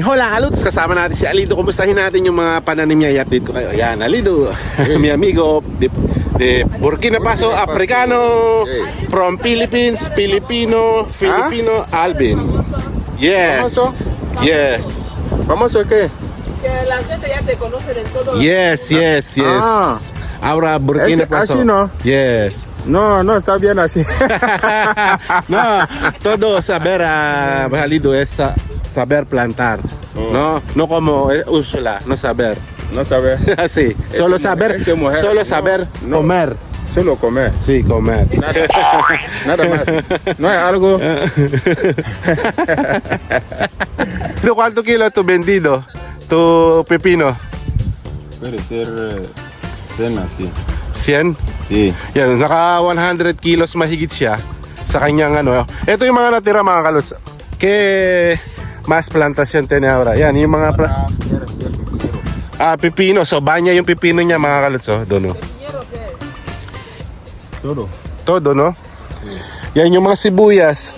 Hola Aluts, kasama natin si Alido. Kumustahin natin yung mga pananim niya. I-update ko kayo. Yan, Alido. mi amigo de, de Burkina Faso, Africano. From Philippines, Filipino, Filipino, Alvin. Yes. Famoso? Yes. ¿Famoso qué? Que la gente ya te conoce de todo. Yes, yes, yes. Ah. Ahora Burkina Faso. así no. Yes. No, no, está bien así. no, todo saber a Alido es saber plantar. No, no como eh, Úrsula, no saber. no sabe. Sí, solo Es- saber, mujer. solo No, saber no. comer. Solo comer. Sí, comer. Nada, nada más. No hay algo. ¿De cuánto kilo tu vendido? Tu pepino? Puede ser eh, cena, sí. 100? Sí. Yan, naka 100 kilos mahigit siya sa kanyang ano. Ito yung mga natira mga kalos. Que mas plantasyon tiene ahora. Yan, yung mga pla- ah, pepino. So, banya yung pepino niya mga kalos. Oh, doon, oh. ¿Piñero qué es? Todo. Todo, no? Yan yung mga sibuyas.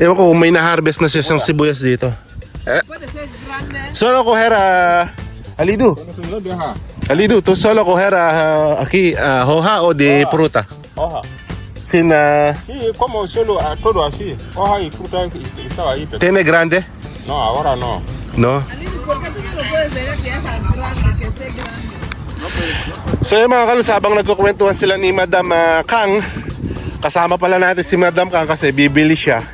Ewan ko kung may na-harvest na siya siyang sibuyas dito. Grande. Solo coger a... Alidu. Alidu, tú solo coger a, aquí a hoja o de fruta. Hoja. Sin... ah, Sí, como solo ah, todo así. Hoja y fruta y- estaba ahí. pero- ¿Tiene grande? No, ahora no. No. ¿por qué tú no lo puedes ver que es grande, que esté grande? So yung mga kalus, habang nagkukwentuhan sila ni Madam ah, Kang, kasama pala natin si Madam Kang kasi bibili siya.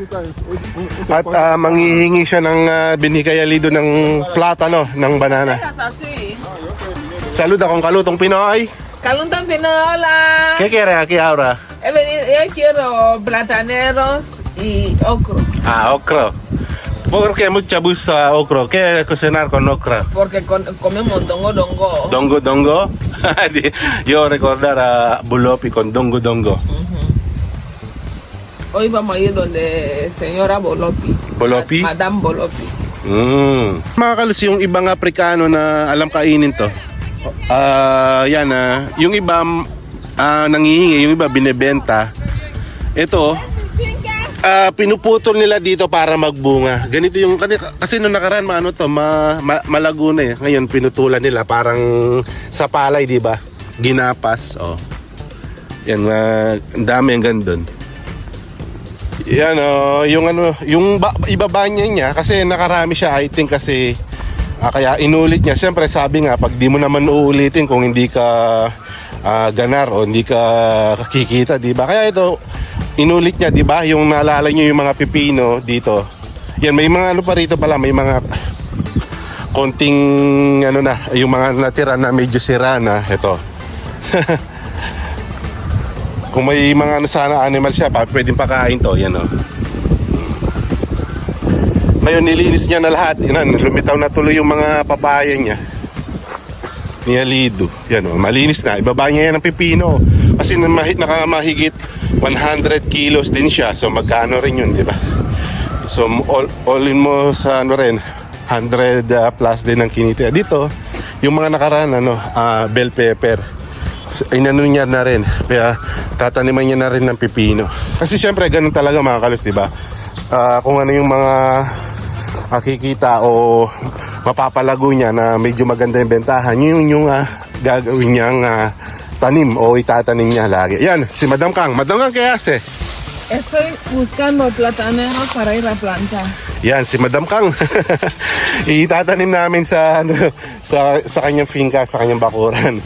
At ah, manghihingi siya ng uh, binikay alido ng plátano, ng banana. Salud akong kalutong Pinoy. Caluntan Pino, hola. ¿Qué quiere aquí ahora? He venido, yo quiero plataneros y ocro. Ah, okra. ¿Por qué mucha busa okra? ¿Qué cocinar con okra? Porque con- comemos dongo dongo. Dongo dongo. Yo recordar a Bulopi con dongo dongo. Hoy vamos a ir donde señora Bolopi. Bolopi? Ma- Madame Bolopi. Mm. Mga kalus, yung ibang Aprikano na alam kainin to. Ah, yan ah. yung iba ah, nangihingi, yung iba binebenta. Ito, ah, pinuputol nila dito para magbunga. Ganito yung kasi, kasi nung nakaraan maano to, ma, ma, malago na eh. Ngayon pinutulan nila parang sa palay, di ba? Ginapas, oh. Yan, ang dami hanggang doon. Yan oh, yung ano, yung ba, ibaba niya kasi nakarami siya I think kasi ah, kaya inulit niya. Siyempre sabi nga pag di mo naman uulitin kung hindi ka ah, ganar o hindi ka kikita, di ba? Kaya ito inulit niya, di ba? Yung naalala niyo yung mga pipino dito. Yan may mga ano pa rito pala, may mga konting ano na, yung mga natira na medyo sira na ito. Kung may mga ano sana animal siya, pa, pwedeng pakain to. Yan o. Ngayon, nilinis niya na lahat. Yan, lumitaw na tuloy yung mga papaya niya. Ni Alido. Yan o, malinis na. Ibaba niya yan ng pipino. Kasi nakamahigit 100 kilos din siya. So, magkano rin yun, di ba? So, all, all in mo sa ano rin, 100 uh, plus din ang kinita. Dito, yung mga nakaraan, ano, ah, bell pepper. Inano niya na rin. Kaya tataniman niya na rin ng pipino. Kasi syempre, ganun talaga mga kalos, di ba? Ah, kung ano yung mga makikita o mapapalago niya na medyo maganda yung bentahan, yun yung ah, gagawin niyang ah, tanim o itatanim niya lagi. Yan, si Madam Kang. Madam Kang, kaya se? Estoy buscando plataneros para ir a plantar. Yan, si Madam Kang. Itatanim namin sa, ano, sa, sa kanyang finca, sa kanyang bakuran.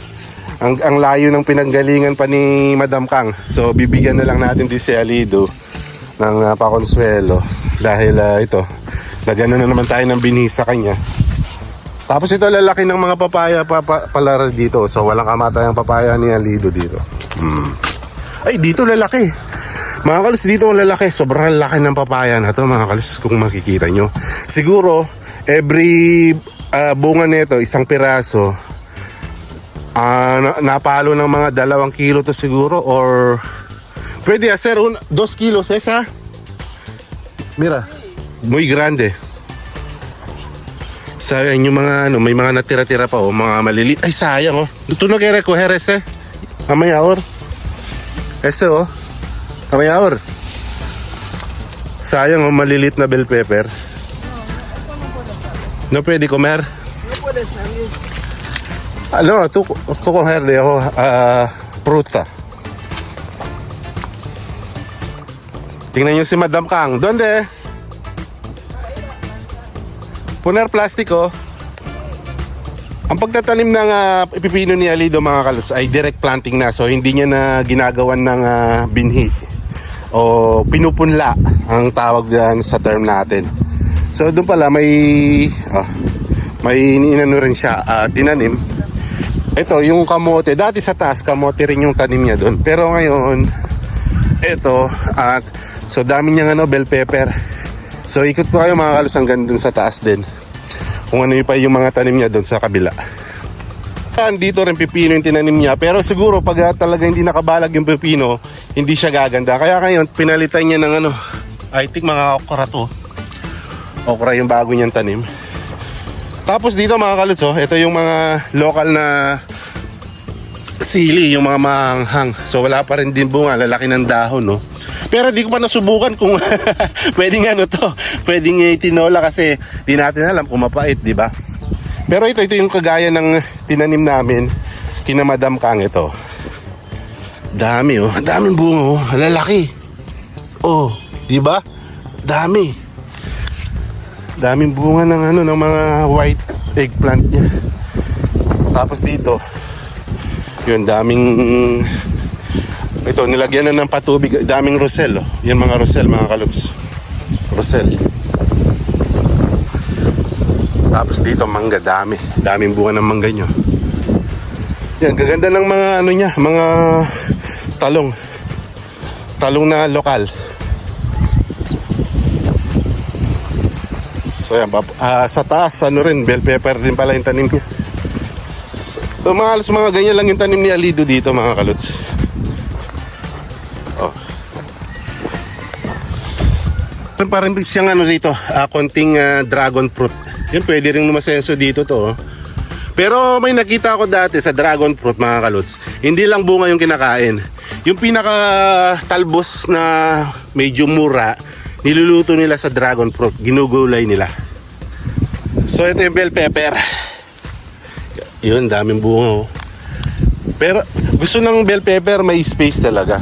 Ang, ang layo ng pinanggalingan pa ni Madam Kang. So, bibigyan na lang natin di si Alido ng uh, pakonsuelo. Dahil ah, ito, nagano na naman tayo ng binis sa kanya. Tapos ito lalaki ng mga papaya pa, pa, pala dito. So, walang kamatayang papaya ni Alido dito. Hmm. Ay, dito lalaki. Mga kalis, dito ang lalaki. Sobrang laki ng papaya na to mga kalis kung makikita nyo. Siguro, every ah, bunga nito, isang piraso, ah, na- napalo ng mga dalawang kilo to siguro or pwede hacer un, dos kilos esa. Mira, muy grande. Sayang yung mga ano, may mga natira-tira pa oh, mga malili. Ay sayang oh. Ito na kaya recoger ese. Mamaya or. Ese oh. Kamayaor. Sayang oh, malilit na bell pepper. No pwede comer. No puede salir. Ano, tú, tú cogerle ako, ah, fruta. Tingnan nyo si Madam Kang. Donde? Puner plastiko. Ang pagtatanim ng ah, pipino ni Alido mga kalots ay direct planting na. So hindi niya na ginagawan ng ah, binhi o pinupunla ang tawag yan sa term natin. So doon pala may ah, may inano rin siya ah, tinanim ito, yung kamote. Dati sa taas, kamote rin yung tanim niya doon. Pero ngayon, ito, at so dami niyang ano, bell pepper. So ikot ko kayo mga kalos hanggang dun sa taas din. Kung ano yung pa yung mga tanim niya doon sa kabila. Dito rin pipino yung tinanim niya. Pero siguro pag ah, talaga hindi nakabalag yung pipino, hindi siya gaganda. Kaya ngayon, pinalitan niya ng ano, I think mga okra to. Okra yung bago niyang tanim. Tapos dito mga kaluts, oh, ito yung mga local na sili, yung mga maanghang. So wala pa rin din bunga, lalaki ng dahon, no. Pero di ko pa nasubukan kung pwedeng ano to, pwedeng tinola kasi di natin alam kung mapait, di ba? Pero ito, ito yung kagaya ng tinanim namin kina Madam Kang ito. Dami oh, daming bunga oh, lalaki. Oh, di ba? Dami. Daming bunga ng ano ng mga white eggplant niya. Tapos dito, yun daming ito nilagyan na ng patubig, daming rosel oh. Yan mga rosel mga kaluts. Rosel. Tapos dito mangga dami, daming bunga ng mangga nyo. Yan, gaganda ng mga ano niya, mga talong. Talong na lokal. So yan, ah, sa taas, ano rin, bell pepper din pala yung tanim niya. So mga mga ganyan lang yung tanim ni Alido dito mga kaluts. Meron pa rin siyang ano dito, ah, konting ah, dragon fruit. Yun, pwede rin lumasenso dito to. oh. Pero may nakita ako dati sa dragon fruit mga kaluts. Hindi lang bunga yung kinakain. Yung pinaka talbos na medyo mura, niluluto nila sa dragon fruit. Ginugulay nila. So ito yung bell pepper. Yun, daming bunga oh. Pero gusto ng bell pepper may space talaga.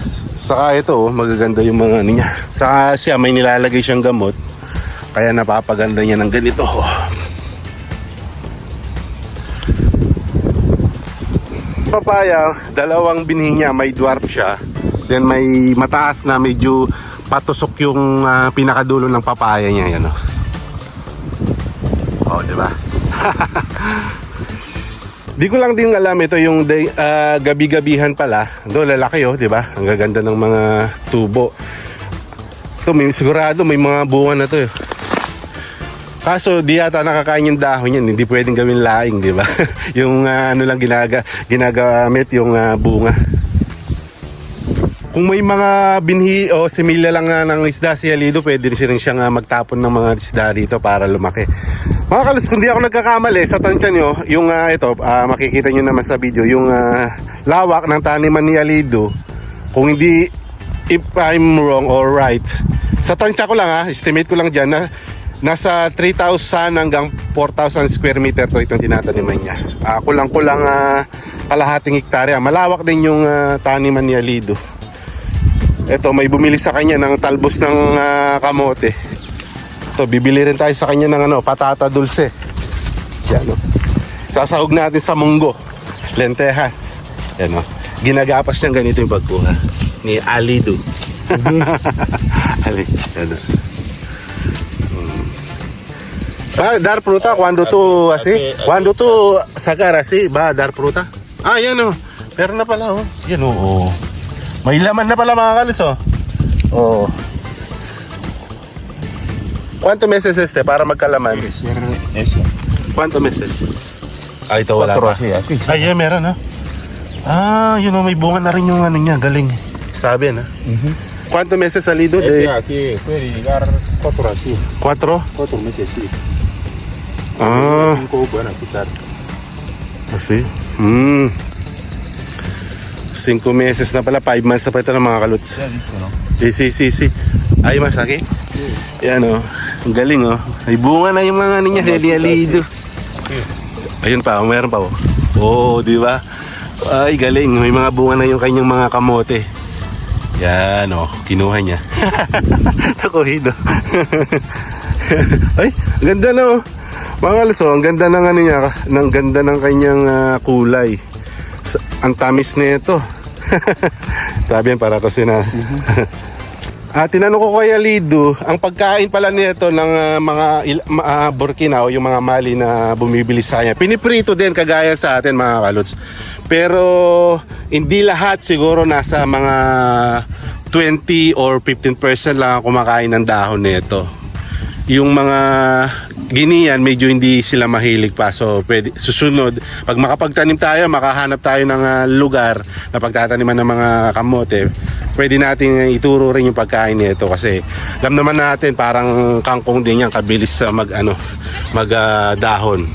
Saka ito oh, magaganda yung mga ano niya. Saka siya may nilalagay siyang gamot. Kaya napapaganda niya ng ganito. Oh. Papaya, dalawang binhi niya, may dwarf siya. Then may mataas na medyo patusok yung ah, pinakadulo ng papaya niya yan oh. Oh, di ba? Di ko lang din alam ito yung day, ah, gabi-gabihan pala. Do lalaki oh, di ba? Ang gaganda ng mga tubo. Ito may sigurado may mga bunga na to. eh. Kaso di yata nakakain yung dahon yan, hindi pwedeng gawin laing, di ba? yung ah, ano lang ginaga, ginagamit yung ah, bunga. Kung may mga binhi o similya lang nga ng isda si Alido, pwede rin siyang ah, magtapon ng mga isda dito para lumaki. Mga kalos, kung di ako nagkakamali, sa tansya nyo, yung ah, ito, ah, makikita nyo naman sa video, yung ah, lawak ng taniman ni Alido, kung hindi, if I'm wrong or right, sa tansya ko lang ha, estimate ko lang dyan na nasa 3,000 hanggang 4,000 square meter to itong tinataniman niya. Ah, kulang-kulang ah, kalahating hektarya. Malawak din yung ah, taniman ni Alido. Ito, may bumili sa kanya ng talbos ng ah, kamote. Ito, bibili rin tayo sa kanya ng ano, patata dulce. Yan, no? Sasahog natin sa munggo. Lentejas. Yan, no? Ginagapas niyang ganito yung pagkuha. Ni Alido. Ali, yan, no? Mm. Ah, dar fruta, cuando tú así, cuando tú sacar así, va a dar fruta. Ah, yan oh. Pero na pala oh. Yan oh. oh. May laman na pala mga kalis oh. Oh. ¿Cuánto meses este para magkalaman? Eso. ¿Cuánto meses? Ah, ito wala pa. Cuatro así, aquí. Ay, yeah, meron ha. Ah, yun oh, may bunga na rin yung ano niya. Galing. Sabi na. ¿Cuánto meses salido? De aquí puede llegar cuatro así. cuatro? Cuatro meses sí. Ah, Cinco a quitar. Así. Mm. Cinco meses na pala. Five months na pa ito ng mga kaluts. Listo, ¿no? Sí, sí, sí, sí. Hay más aquí. Yan o. Ang galing oh. Ay bunga na yung mga ano niya, Heli Alido. Ayun pa, meron pa oh. Oo, di ba? Ay, galing. May mga bunga na yung kanyang mga kamote. Yan oh, kinuha niya. Nakuhido. Ay, ang ganda na oh. Mga kalos, oh, ang ganda ng ano niya, ng ganda ng kanyang ah, kulay. Sa- ang tamis nito. Sabi yan para kasi na. Ah, tinanong ko kay Alido, ang pagkain pala nito ng ah, mga ma- ah, Burkina o yung mga Mali na bumibili sa kanya. Piniprito din kagaya sa atin mga kalots. Pero hindi lahat siguro nasa mga 20 or 15% lang ang kumakain ng dahon nito. Yung mga Ginian, medyo hindi sila mahilig pa. So, pwede, susunod, pag makapagtanim tayo, makahanap tayo ng ah, lugar na pagtataniman ng mga kamote, pwede natin ituro rin yung pagkain nito kasi alam naman natin parang kangkong din yan, kabilis sa mag, ano, mag ah, dahon.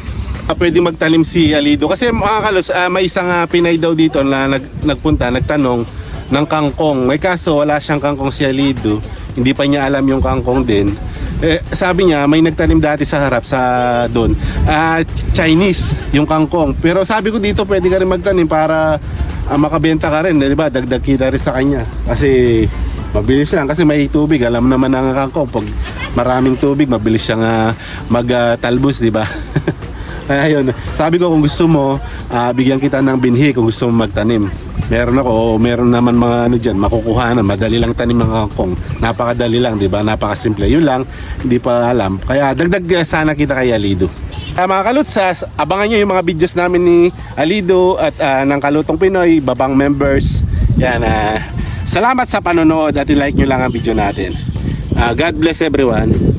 Ah, pwede magtanim si Alido kasi mga kalos, ah, may isang ah, Pinay daw dito na nag, nagpunta, nagtanong ng kangkong. May kaso wala siyang kangkong si Alido. Hindi pa niya alam yung kangkong din. Eh, sabi niya may nagtanim dati sa harap sa doon. Ah, Chinese yung kangkong. Pero sabi ko dito pwede ka rin magtanim para ah, makabenta ka rin, 'di ba? Dagdag kita rin sa kanya. Kasi mabilis lang kasi may tubig. Alam naman ng kangkong pag maraming tubig, mabilis siyang ah, magtalbos, 'di ba? Kaya yun, sabi ko kung gusto mo, ah, bigyan kita ng binhi kung gusto mo magtanim. Meron ako, meron naman mga ano dyan, makukuha na, madali lang tanim ng kangkong. Napakadali lang, di ba? Napakasimple. Yun lang, hindi pa alam. Kaya dagdag ah, sana kita kay Alido. Ah, mga kalutsas, abangan nyo yung mga videos namin ni Alido at ah, ng Kalutong Pinoy, babang members. Yan, ah, salamat sa panonood at i-like nyo lang ang video natin. Ah, God bless everyone.